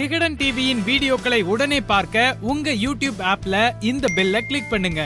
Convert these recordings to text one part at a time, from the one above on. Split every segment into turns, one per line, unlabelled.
விகடன் டிவியின் வீடியோக்களை உடனே பார்க்க உங்க யூடியூப் ஆப்ல இந்த பெல்ல கிளிக் பண்ணுங்க.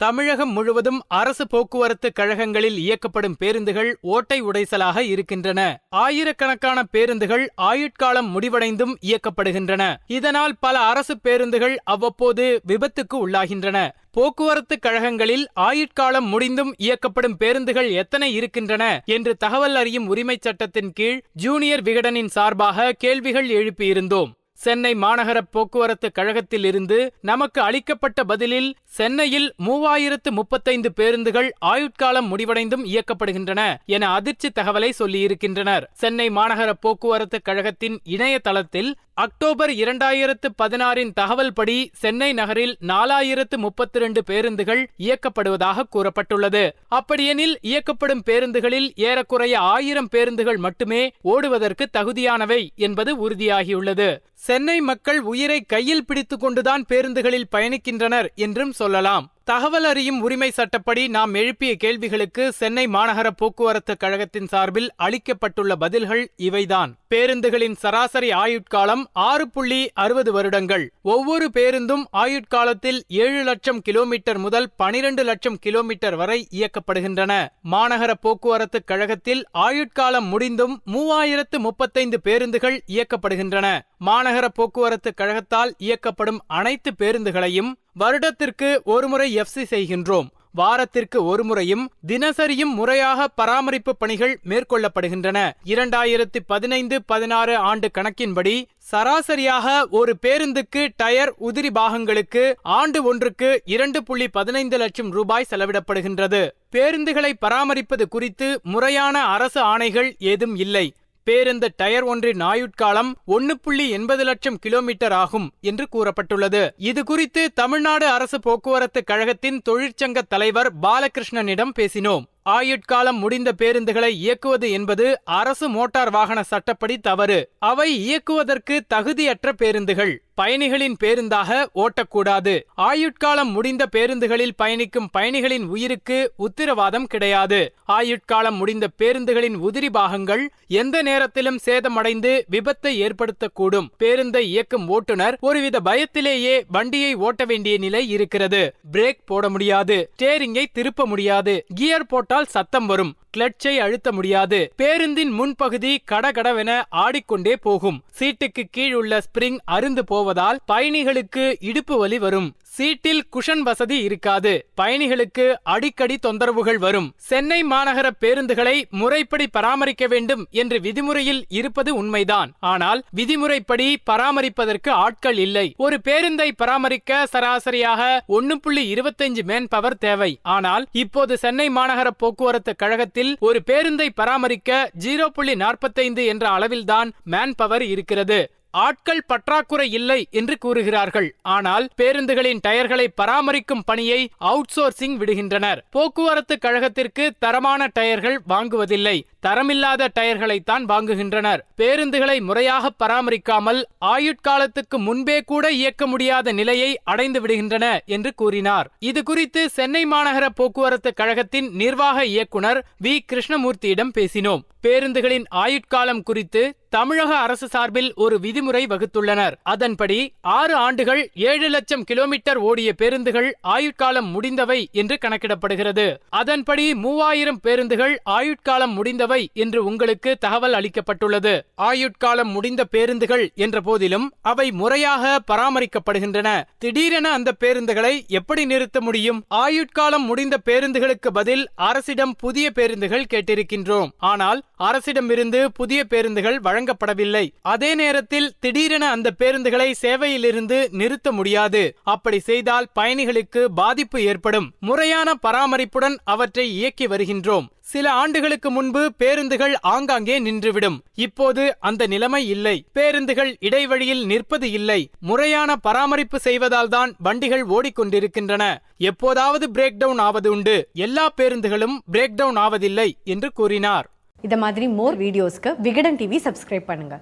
தமிழகம் முழுவதும் அரசு போக்குவரத்து கழகங்களில் இயக்கப்படும் பேருந்துகள் ஓட்டை உடைசலாக இருக்கின்றன. ஆயிரக்கணக்கான பேருந்துகள் ஆயுட்காலம் முடிவடைந்தும் இயக்கப்படுகின்றன. இதனால் பல அரசு பேருந்துகள் அவ்வப்போது விபத்துக்கு உள்ளாகின்றன. போக்குவரத்து கழகங்களில் ஆயுட்காலம் முடிந்தும் இயக்கப்படும் பேருந்துகள் எத்தனை இருக்கின்றன என்று தகவல் அறியும் உரிமைச் சட்டத்தின் கீழ் ஜூனியர் விகடனின் சார்பாக கேள்விகள் எழுப்பியிருந்தோம். சென்னை மாநகர போக்குவரத்து கழகத்தில் இருந்து நமக்கு அளிக்கப்பட்ட பதிலில் சென்னையில் மூவாயிரத்து முப்பத்தைந்து பேருந்துகள் ஆயுட்காலம் முடிவடைந்தும் இயக்கப்படுகின்றன என அதிர்ச்சி தகவலை சொல்லியிருக்கின்றனர். சென்னை மாநகர போக்குவரத்து கழகத்தின் இணையதளத்தில் அக்டோபர் இரண்டாயிரத்து பதினாறின் தகவல் படி சென்னை நகரில் நாலாயிரத்து முப்பத்தி ரெண்டு பேருந்துகள் இயக்கப்படுவதாக கூறப்பட்டுள்ளது. அப்படியெனில் இயக்கப்படும் பேருந்துகளில் ஏறக்குறைய ஆயிரம் பேருந்துகள் மட்டுமே ஓடுவதற்கு தகுதியானவை என்பது உறுதியாகியுள்ளது. சென்னை மக்கள் உயிரை கையில் பிடித்துக் கொண்டுதான் பேருந்துகளில் பயணிக்கின்றனர் என்றும் சொல்லலாம். தகவல் அறியும் உரிமை சட்டப்படி நாம் எழுப்பிய கேள்விகளுக்கு சென்னை மாநகர போக்குவரத்து கழகத்தின் சார்பில் அளிக்கப்பட்டுள்ள பதில்கள் இவைதான். பேருந்துகளின் சராசரி ஆயுட்காலம் ஆறு புள்ளி அறுபது வருடங்கள். ஒவ்வொரு பேருந்தும் ஆயுட்காலத்தில் ஏழு லட்சம் கிலோமீட்டர் முதல் பனிரெண்டு லட்சம் கிலோமீட்டர் வரை இயக்கப்படுகின்றன. மாநகர போக்குவரத்து கழகத்தில் ஆயுட்காலம் முடிந்தும் மூவாயிரத்து முப்பத்தைந்து பேருந்துகள் இயக்கப்படுகின்றன. மாநகர போக்குவரத்து கழகத்தால் இயக்கப்படும் அனைத்து பேருந்துகளையும் வருடத்திற்கு ஒருமுறை எஃப்சி செய்கின்றோம். வாரத்திற்கு ஒரு முறையும் தினசரியும் முறையாக பராமரிப்பு பணிகள் மேற்கொள்ளப்படுகின்றன. இரண்டாயிரத்தி பதினைந்து பதினாறு ஆண்டு கணக்கின்படி சராசரியாக ஒரு பேருந்துக்கு டயர் உதிரி பாகங்களுக்கு ஆண்டு ஒன்றுக்கு இரண்டு புள்ளி பதினைந்து லட்சம் ரூபாய் செலவிடப்படுகின்றது. பேருந்துகளை பராமரிப்பது குறித்து முறையான அரசு ஆணைகள் ஏதும் இல்லை. பேருந்து டயர் ஒன்றின் ஆயுட்காலம் ஒன்னு புள்ளி எண்பது லட்சம் கிலோமீட்டர் ஆகும் என்று கூறப்பட்டுள்ளது. இது குறித்து தமிழ்நாடு அரசு போக்குவரத்து கழகத்தின் தொழிற்சங்க தலைவர் பாலகிருஷ்ணனிடம் பேசினோம். ஆயுட்காலம் முடிந்த பேருந்துகளை இயக்குவது என்பது அரசு மோட்டார் வாகன சட்டப்படி தவறு. அவை இயக்குவதற்கு தகுதியற்ற பேருந்துகள். பயணிகளின் பேருந்தாக ஓட்டக்கூடாது. ஆயுட்காலம் முடிந்த பேருந்துகளில் பயணிக்கும் பயணிகளின் உயிருக்கு உத்தரவாதம் கிடையாது. ஆயுட்காலம் முடிந்த பேருந்துகளின் உதிரி பாகங்கள் எந்த நேரத்திலும் சேதமடைந்து விபத்தை ஏற்படுத்தக்கூடும். பேருந்தை இயக்கும் ஓட்டுநர் ஒருவித பயத்திலேயே வண்டியை ஓட்ட வேண்டிய நிலை இருக்கிறது. பிரேக் போட முடியாது. ஸ்டேரிங்கை திருப்ப முடியாது. கியர் போட்டால் சத்தம் வரும். கிளட்சை அழுத்த முடியாது. பேருந்தின் முன்பகுதி கடகடவென ஆடிக்கொண்டே போகும். சீட்டுக்கு கீழ் உள்ள ஸ்பிரிங் அருந்து போவதால் பயணிகளுக்கு இடுப்பு வலி வரும். சீட்டில் குஷன் வசதி இருக்காது. பயணிகளுக்கு அடிக்கடி தொந்தரவுகள் வரும். சென்னை மாநகர பேருந்துகளை முறைப்படி பராமரிக்க வேண்டும் என்று விதிமுறையில் இருப்பது உண்மைதான். ஆனால் விதிமுறைப்படி பராமரிப்பதற்கு ஆட்கள் இல்லை. ஒரு பேருந்தை பராமரிக்க சராசரியாக ஒன்னு புள்ளி இருபத்தஞ்சு மேன் பவர் தேவை. ஆனால் இப்போது சென்னை மாநகர போக்குவரத்து கழகத்தில் ஒரு பேருந்தை பராமரிக்க ஜீரோ புள்ளி நாற்பத்தைந்து என்ற அளவில்தான் மேன் பவர் இருக்கிறது. ஆட்கள் பற்றாக்குறை இல்லை என்று கூறுகிறார்கள். ஆனால் பேருந்துகளின் டயர்களை பராமரிக்கும் பணியை அவுட் சோர்சிங் விடுகின்றனர். போக்குவரத்து கழகத்திற்கு தரமான டயர்கள் வாங்குவதில்லை. தரமில்லாத டயர்களைத்தான் வாங்குகின்றனர். பேருந்துகளை முறையாக பராமரிக்காமல் ஆயுட்காலத்துக்கு முன்பே கூட இயக்க முடியாத நிலையை அடைந்து விடுகின்றன என்று கூறினார். இது குறித்து சென்னை மாநகர போக்குவரத்து கழகத்தின் நிர்வாக இயக்குனர் வி. கிருஷ்ணமூர்த்தியிடம் பேசினோம். பேருந்துகளின் ஆயுட்காலம் குறித்து தமிழக அரசு சார்பில் ஒரு விதிமுறை வகுத்துள்ளனர். அதன்படி ஆறு ஆண்டுகள் ஏழு லட்சம் கிலோமீட்டர் ஓடிய பேருந்துகள் ஆயுட்காலம் முடிந்தவை என்று கணக்கிடப்படுகிறது. அதன்படி மூவாயிரம் பேருந்துகள் ஆயுட்காலம் முடிந்தவை என்று உங்களுக்கு தகவல் அளிக்கப்பட்டுள்ளது. ஆயுட்காலம் முடிந்த பேருந்துகள் என்ற போதிலும் அவை முறையாக பராமரிக்கப்படுகின்றன. திடீரென அந்த பேருந்துகளை எப்படி நிறுத்த முடியும்? ஆயுட்காலம் முடிந்த பேருந்துகளுக்கு பதில் அரசிடம் புதிய பேருந்துகள் கேட்டிருக்கின்றோம். ஆனால் அரசிடமிருந்து புதிய பேருந்துகள் வழங்கப்படவில்லை. அதே நேரத்தில் திடீரென அந்த பேருந்துகளை சேவையிலிருந்து நிறுத்த முடியாது. அப்படி செய்தால் பயணிகளுக்கு பாதிப்பு ஏற்படும். முறையான பராமரிப்புடன் அவற்றை இயக்கி வருகின்றோம். சில ஆண்டுகளுக்கு முன்பு பேருந்துகள் ஆங்காங்கே நின்றுவிடும். இப்போது அந்த நிலைமை இல்லை. பேருந்துகள் இடைவழியில் நிற்பது இல்லை. முறையான பராமரிப்பு செய்வதால் தான் வண்டிகள் ஓடிக்கொண்டிருக்கின்றன. எப்போதாவது பிரேக் டவுன் ஆவது உண்டு. எல்லா பேருந்துகளும் பிரேக் டவுன் ஆவதில்லை என்று கூறினார்.
இத மாதிரி மோர் வீடியோஸ்க்கு விகடன் டிவி சப்ஸ்கிரைப் பண்ணுங்க.